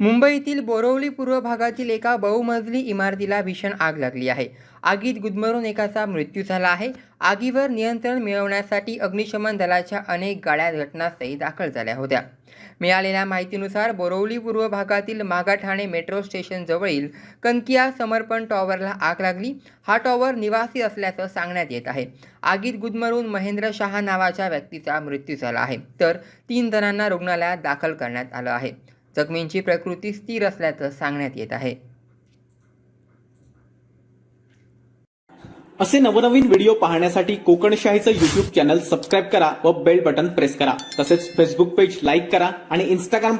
मुंबईतील बोरवली पूर्व भागातील एका बहुमजली इमारतीला भीषण आग लागली आहे. आगीत गुदमरून एकाचा मृत्यू झाला आहे. आगीवर नियंत्रण मिळवण्यासाठी अग्निशमन दलाच्या अनेक गाड्या घटनास्थळी दाखल झाल्या होत्या. मिळालेल्या माहितीनुसार बोरवली पूर्व भागातील मागाठाणे मेट्रो स्टेशनजवळील कंकिया कनकिया समर्पण टॉवरला आग लागली. हा टॉवर निवासी असल्याचं सांगण्यात येत आहे. आगीत गुदमरून महेंद्र शहा नावाच्या व्यक्तीचा मृत्यू झाला आहे. तर तीन जणांना रुग्णालयात दाखल करण्यात आलं आहे. जखमींची प्रकृती स्थिर असल्याचं सांगण्यात येत आहे. असे नवनवीन व्हिडिओ पाहण्यासाठी कोकणशाहीचं युट्यूब चॅनल सबस्क्राईब करा व बेल बटन प्रेस करा. तसेच फेसबुक पेज लाईक करा आणि इंस्टाग्राम